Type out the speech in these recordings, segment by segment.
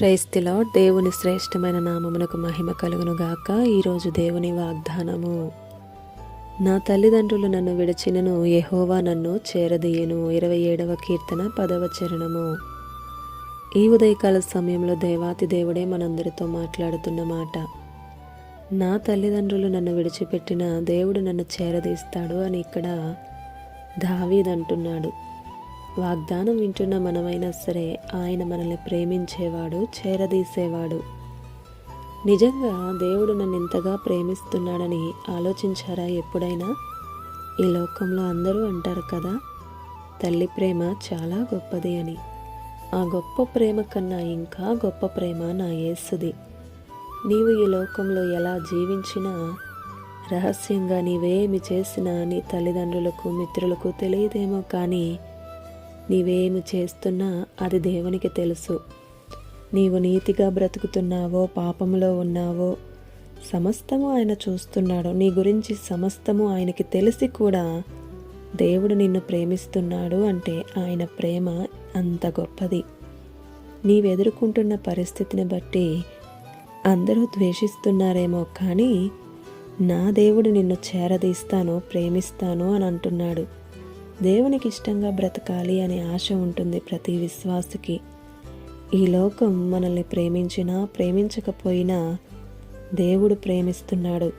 క్రైస్తిలో దేవుని శ్రేష్టమైన నామమునకు మహిమ కలుగును గాక ఈరోజు దేవుని వాగ్దానము. నా తల్లిదండ్రులు నన్ను విడిచినను యహోవా నన్ను చేరదీయను. ఇరవై ఏడవ కీర్తన పదవ చరణము. ఈ ఉదయకాల సమయంలో దేవాతి దేవుడే మనందరితో మాట్లాడుతున్న మాట. నా తల్లిదండ్రులు నన్ను విడిచిపెట్టిన దేవుడు నన్ను చేరదీస్తాడు అని ఇక్కడ దావీద్ అంటున్నాడు. వాగ్దానం వింటున్న మనమైనా సరే ఆయన మనల్ని ప్రేమించేవాడు చేరదీసేవాడు. నిజంగా దేవుడు నన్ను ఇంతగా ప్రేమిస్తున్నాడని ఆలోచించారా ఎప్పుడైనా? ఈ లోకంలో అందరూ అంటారు కదా తల్లి ప్రేమ చాలా గొప్పది అని. ఆ గొప్ప ప్రేమ కన్నా ఇంకా గొప్ప ప్రేమ నా యేసుది. నీవు ఈ లోకంలో ఎలా జీవించినా రహస్యంగా నీవేమి చేసినా నీ తల్లిదండ్రులకు మిత్రులకు తెలియదేమో కానీ నీవేమి చేస్తున్నా అది దేవునికి తెలుసు. నీవు నీతిగా బ్రతుకుతున్నావో పాపంలో ఉన్నావో సమస్తము ఆయన చూస్తున్నాడు. నీ గురించి సమస్తము ఆయనకి తెలిసి కూడా దేవుడు నిన్ను ప్రేమిస్తున్నాడు అంటే ఆయన ప్రేమ అంత గొప్పది. నీవెదుర్కొంటున్న పరిస్థితిని బట్టి అందరూ ద్వేషిస్తున్నారేమో కానీ నా దేవుడు నిన్ను చేరదీస్తాను ప్రేమిస్తాను అని అంటున్నాడు. దేవునికి ఇష్టంగా బ్రతకాలి అనే ఆశ ఉంటుంది ప్రతి విశ్వాసకి. ఈ లోకం మనల్ని ప్రేమించినా ప్రేమించకపోయినా దేవుడు ప్రేమిస్తున్నాడు.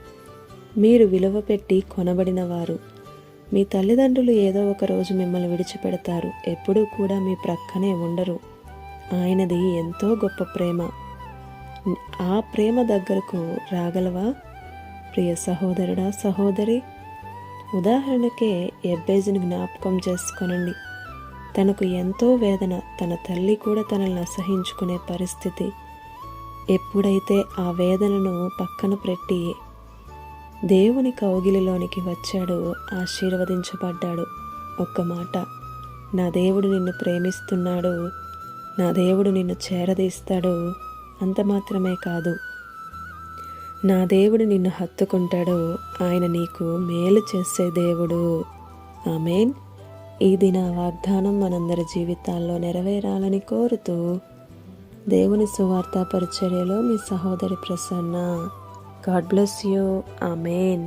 మీరు విలువ పెట్టి కొనబడిన వారు. మీ తల్లిదండ్రులు ఏదో ఒక రోజు మిమ్మల్ని విడిచిపెడతారు. ఎప్పుడూ కూడా మీ ప్రక్కనే ఉండరు. ఆయనది ఎంతో గొప్ప ప్రేమ. ఆ ప్రేమ దగ్గరకు రాగలవా? ప్రియ సహోదరుడా సహోదరి ఉదాహరణకే ఎబ్బేజుని జ్ఞాపకం చేసుకునండి. తనకు ఎంతో వేదన తన తల్లి కూడా తనల్ని అసహించుకునే పరిస్థితి. ఎప్పుడైతే ఆ వేదనను పక్కన పెట్టి దేవుని కౌగిలిలోనికి వచ్చాడు ఆశీర్వదించబడ్డాడు. ఒక్క మాట నా దేవుడు నిన్ను ప్రేమిస్తున్నాడు నా దేవుడు నిన్ను చేరదీస్తాడు అంత మాత్రమే కాదు. నా దేవుడు నిన్ను హత్తుకుంటాడు. ఆయన నీకు మేలు చేసే దేవుడు. ఆమెన్. ఇది నా వాగ్దానం మనందరి జీవితాల్లో నెరవేరాలని కోరుతూ దేవుని సువార్త పరిచర్యలో మీ సహోదరి Prasanna. God bless you. Amen.